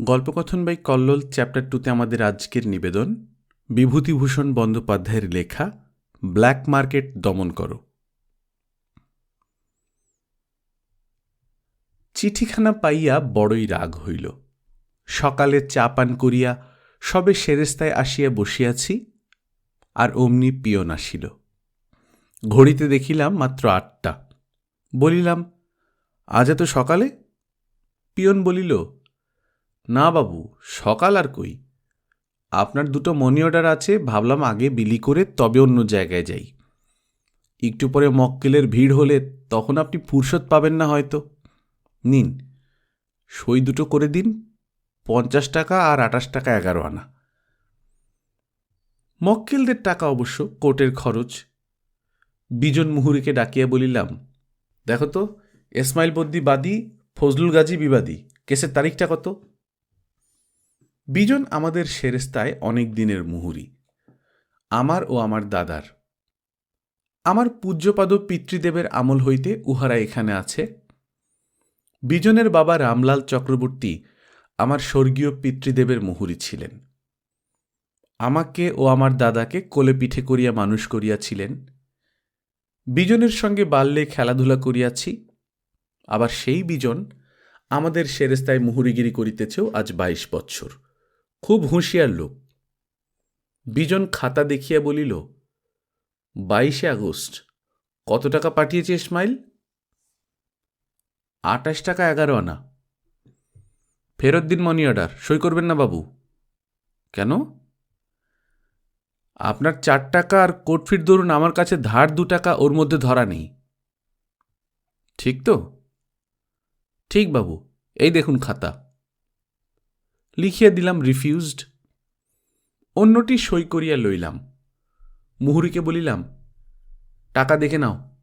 গল্পকথন by Kallol, chapter টুতে আমাদের আজকের নিবেদন, বিভূতিভূষণ বন্দ্যোপাধ্যায়ের লেখা, ব্ল্যাক মার্কেট দমন করো। চিঠিখানা পাইয়া বড়ই রাগ হইল। সকালে চা পান করিয়া সবে সেরেস্তায় আসিয়া বসিয়াছি, আর অমনি পিয়ন আসিল। ঘড়িতে দেখিলাম মাত্র আটটা। বলিলাম, আজ এত সকালে? পিয়ন বলিল না বাবু, সকাল আর কই। আপনার দুটো মনি অর্ডার আছে, ভাবলাম আগে বিলি করে তবে অন্য জায়গায় যাই। একটু পরে মক্কেলের ভিড় হলে তখন আপনি ফুরসত পাবেন না হয়তো। নিন, সই দুটো করে দিন, পঞ্চাশ টাকা আর আটাশ টাকা এগারো আনা। মক্কেলদের টাকা অবশ্য, কোর্টের খরচ। বিজন মুহুরিকে ডাকিয়া বলিলাম, দেখো তো, এসমাইল বদ্দি বাদী, ফজলুল গাজী বিবাদী, কেসের তারিখটা কত? বিজন আমাদের সেরেস্তায় অনেক দিনের মুহুরি, আমার ও আমার দাদার। আমার পূজ্যপাদ পিতৃদেবের আমল হইতে উহারা এখানে আছে। বিজনের বাবা রামলাল চক্রবর্তী আমার স্বর্গীয় পিতৃদেবের মুহুরি ছিলেন। আমাকে ও আমার দাদাকে কোলে পিঠে করিয়া মানুষ করিয়াছিলেন। বিজনের সঙ্গে বাল্যে খেলাধুলা করিয়াছি। আবার সেই বিজন আমাদের সেরেস্তায় মুহুরিগিরি করিতেছেও আজ বাইশ বৎসর। খুব হুঁশিয়ার লোক। বিজন খাতা দেখিয়া বলিল, বাইশে আগস্ট, কত টাকা পাঠিয়েছে ইসমাইল আটাশ টাকা এগারো আনা। ফেরত দিন মানি অর্ডার সই করবেন না বাবু। কেন? আপনার চার টাকা আর কোটফিট ধরুন, আমার কাছে ধার দু টাকা, ওর মধ্যে ধরা নেই। ঠিক তো? ঠিক বাবু, এই দেখুন খাতা। লিখিয়া দিলাম রিফিউজড অন্যটি সই করিয়া লইলাম। মুহুরিকে বলিলাম, টাকা দেখে নাও।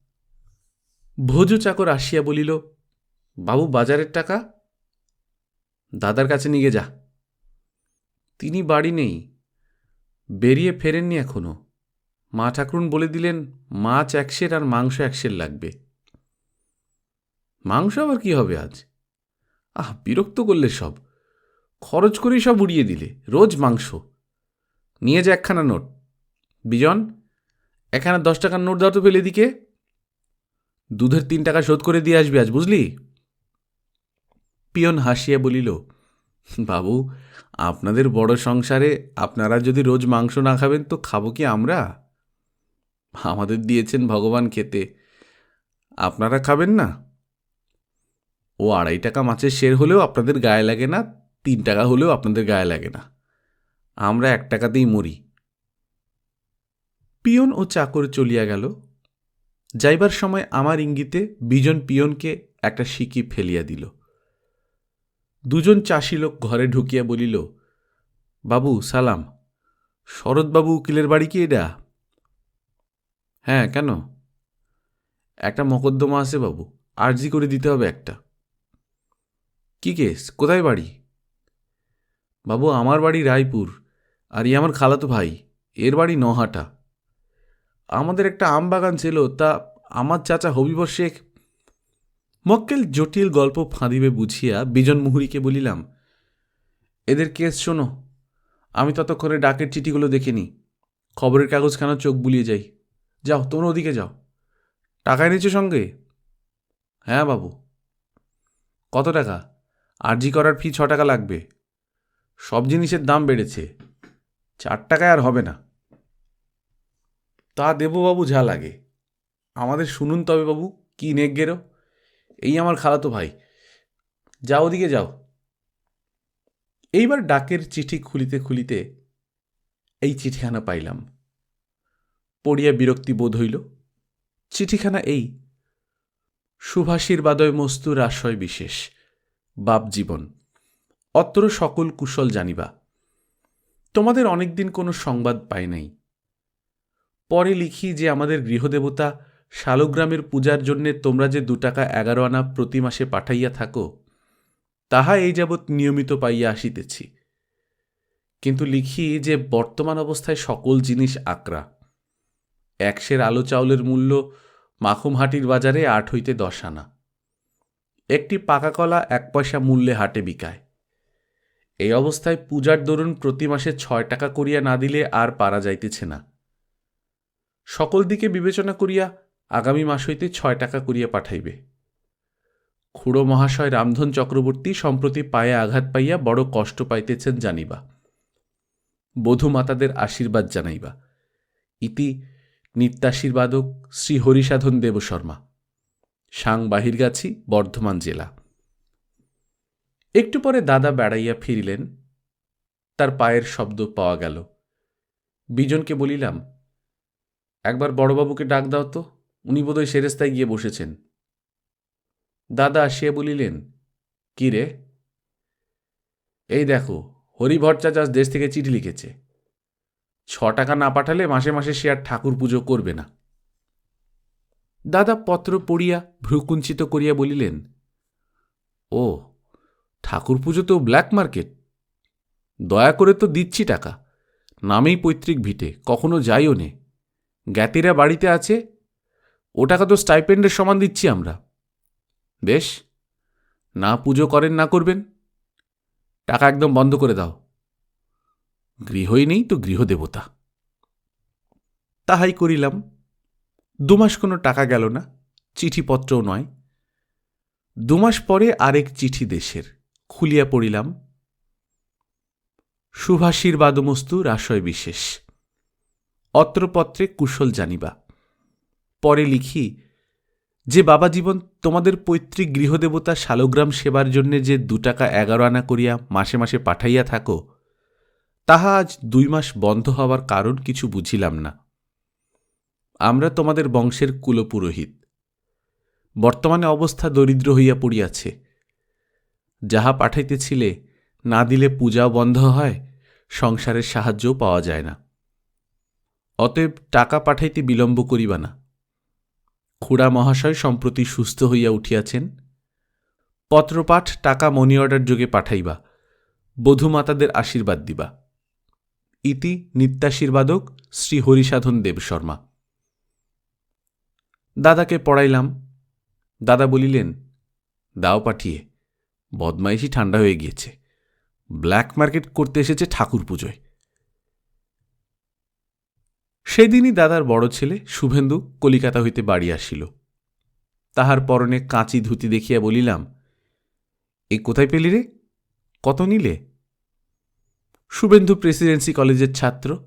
ভোজ চাকর আসিয়া বলিল, বাবু, বাজারের টাকা? দাদার কাছে নিয়ে যা। তিনি বাড়ি নেই, বেরিয়ে ফেরেননি এখনও। মা ঠাকুরুন বলে দিলেন, মাছ একশের আর মাংস একশের লাগবে। মাংস আবার কি হবে আজ? আহ, বিরক্ত করলে সব। খরচ করেই সব উড়িয়ে দিলে, রোজ মাংস। নিয়ে যা একখানা নোট। বিজন, একখানা দশ টাকার নোট দাও তো ফেলে দিকে দুধের তিন টাকা শোধ করে দিয়ে আসবি আজ, বুঝলি? পিয়ন হাসিয়া বলিল, বাবু, আপনাদের বড় সংসারে আপনারা যদি রোজ মাংস না খাবেন তো খাব কি আমরা? আমাদের দিয়েছেন ভগবান খেতে। আপনারা খাবেন না? ও আড়াই টাকা মাছের শের হলেও আপনাদের গায়ে লাগে না তিন টাকা হলেও আপনাদের গায়ে লাগে না। আমরা এক টাকাতেই মরি। পিয়ন ও চাকর চলিয়া গেল। যাইবার সময় আমার ইঙ্গিতে বিজন পিয়নকে একটা সিকি ফেলিয়া দিল। দুজন চাষি লোক ঘরে ঢুকিয়া বলিল, বাবু, সালাম। শরৎবাবু উকিলের বাড়ি কি এটা? হ্যাঁ কেন? একটা মকদ্দমা আছে বাবু, আর্জি করে দিতে হবে একটা। কি কেস? কোথায় বাড়ি? বাবু, আমার বাড়ি রায়পুর আর ই আমার খালাতো ভাই। এর বাড়ি নহাটা। আমাদের একটা আম বাগান ছিল, তা আমার চাচা হবিবর শেখ মক্কেল জটিল গল্প ফাঁদিবে বুঝিয়া বিজন মুহুরিকে বলিলাম, এদের কেস শোনো, আমি ততক্ষণে ডাকের চিঠিগুলো দেখে নিই। খবরের কাগজ কেন চোখ বুলিয়ে যাই। যাও, তোমরা ওদিকে যাও। টাকা এনেছো সঙ্গে? হ্যাঁ বাবু। কত টাকা? আরজি করার ফি ছ টাকা লাগবে। সব জিনিসের দাম বেড়েছে। চার টাকায় আর হবে না। তা দেবো বাবু যা লাগে। আমাদের শুনুন তবে বাবু, কি নেক গেরো। এই আমার খালাতো ভাই। যাও ওদিকে যাও। এইবার ডাকের চিঠি খুলিতে খুলিতে এই চিঠিখানা পাইলাম। পড়িয়া বিরক্তি বোধ হইল। চিঠিখানা এই, সুভাষীর বাদয় মস্তুর আশয় বিশেষ, বাপ জীবন। অত্র সকল কুশল জানিবা। তোমাদের অনেকদিন কোনো সংবাদ পাই নাই। পরে লিখি যে আমাদের গৃহদেবতা শালগ্রামের পূজার জন্যে তোমরা যে দু টাকা এগারো আনা প্রতি মাসে পাঠাইয়া থাকো, তাহা এই যাবৎ নিয়মিত পাইয়া আসিতেছি। কিন্তু লিখি যে বর্তমান অবস্থায় সকল জিনিস আকরা একশের আলো চাউলের মূল্য মাখুমহাটির বাজারে আট হইতে দশ আনা। একটি পাকা কলা এক পয়সা মূল্যে হাটে বিকায়। এই অবস্থায় পূজার দরুন প্রতি মাসে ছয় টাকা করিয়া না দিলে আর পারা যাইতেছে না। সকল দিকে বিবেচনা করিয়া আগামী মাস হইতে ছয় টাকা করিয়া পাঠাইবে। খুড়ো মহাশয় রামধন চক্রবর্তী সম্প্রতি পায়ে আঘাত পাইয়া বড় কষ্ট পাইতেছেন জানিবা। বধূ মাতাদের আশীর্বাদ জানাইবা। ইতি নিত্যাশীর্বাদক শ্রী হরিসাধন দেব শর্মা সাং বাহিরগাছি, বর্ধমান জেলা। একটু পরে দাদা বেড়াইয়া ফিরিলেন। তার পায়ের শব্দ পাওয়া গেল। বিজনকে বলিলাম, একবার বড়বাবুকে ডাক দাও তো, উনি বোধহয় সেরেস্তায় গিয়ে বসেছেন। দাদা আসিয়া বলিলেন, কি রে? এই দেখো হরি ভট্টাচার্য দেশ থেকে চিঠি লিখেছে। ছ টাকা না পাঠালে মাসে মাসে সে আর ঠাকুর পুজো করবে না। দাদা পত্র পড়িয়া ভ্রুকুঞ্চিত করিয়া বলিলেন, ও ঠাকুর পুজো তো ব্ল্যাক মার্কেট দয়া করে তো দিচ্ছি টাকা। নামেই পৈতৃক ভিটে, কখনো যাইও নে। জ্ঞাতিরা বাড়িতে আছে, ও টাকা তো স্টাইপেন্ডের সমান দিচ্ছি আমরা। বেশ, না পুজো করেন, না করবেন। টাকা একদম বন্ধ করে দাও। গৃহই নেই তো গৃহদেবতা তাহাই করিলাম। দুমাস কোনো টাকা গেল না, চিঠিপত্রও নয়। দুমাস পরে আরেক চিঠি দেশের। খুলিয়া পড়িলাম। শুভাশীর্বাদমস্তু রাশয় বিশেষ। অত্রপত্রে কুশল জানিবা। পরে লিখি, যে বাবা জীবন তোমাদের পৈতৃক গৃহদেবতা শালগ্রাম সেবার জন্যে যে দু টাকা এগারো আনা করিয়া মাসে মাসে পাঠাইয়া থাকো, তাহা আজ দুই মাস বন্ধ হওয়ার কারণ কিছু বুঝিলাম না। আমরা তোমাদের বংশের কুলপুরোহিত। বর্তমানে অবস্থা দরিদ্র হইয়া পড়িয়াছে। যাহা পাঠাইতেছিলে না দিলে পূজাও বন্ধ হয়, সংসারের সাহায্যও পাওয়া যায় না। অতএব টাকা পাঠাইতে বিলম্ব করিবা না। খুড়া মহাশয় সম্প্রতি সুস্থ হইয়া উঠিয়াছেন। পত্রপাঠ টাকা মনি অর্ডার যোগে পাঠাইবা, বধুমাতাদের আশীর্বাদ দিবা। ইতি নিত্যাশীর্বাদক শ্রী হরিসাধন দেব শর্মা। দাদাকে পড়াইলাম। দাদা বলিলেন, দাও পাঠিয়ে। বদমাইশি ঠান্ডা হয়ে গিয়েছে। ব্ল্যাক মার্কেট করতে এসেছে ঠাকুর পুজোয়। সেদিনই দাদার বড় ছেলে শুভেন্দু কলিকাতা হইতে বাড়ি আসিল। তাহার পরনে কাঁচি ধুতি দেখিয়া বলিলাম, এ কোথায় পেলি রে? কত নিলে? শুভেন্দু প্রেসিডেন্সি কলেজের ছাত্র।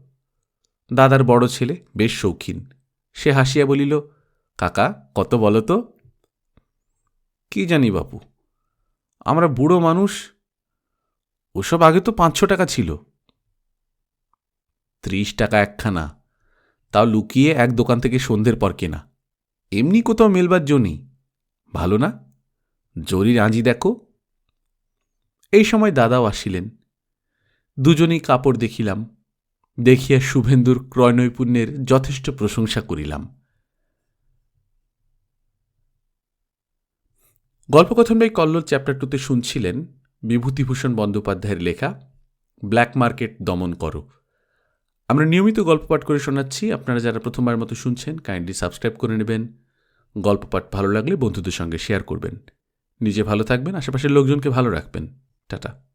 দাদার বড় ছেলে বেশ শৌখিন। সে হাসিয়া বলিল, কাকা, কত বলো তো? কি জানি বাপু আমরা বুড়ো মানুষ, ওসব আগে তো পাঁচশো টাকা ছিল। ত্রিশ টাকা একখানা, তাও লুকিয়ে এক দোকান থেকে সন্ধ্যের পর কেনা। এমনি কোথাও মেলবার জো ভালো না? জরির আঁজি দেখো। এই সময় দাদাও আসিলেন। দুজনেই কাপড় দেখিলাম, দেখিয়া শুভেন্দুর ক্রয়নৈপুণ্যের যথেষ্ট প্রশংসা করিলাম। গল্পকথন বাই কল্লোল চ্যাপ্টার টুতে শুনছিলেন বিভূতিভূষণ বন্দ্যোপাধ্যায়ের লেখা ব্ল্যাক মার্কেট দমন করো। আমরা নিয়মিত গল্প পাঠ করে শোনাচ্ছি। আপনারা যারা প্রথমবার মতো শুনছেন কাইন্ডলি সাবস্ক্রাইব করে নেবেন। গল্প পাঠ ভালো লাগলে বন্ধুদের সঙ্গে শেয়ার করবেন। নিজে ভালো থাকবেন, আশেপাশের লোকজনকে ভালো রাখবেন। টাটা।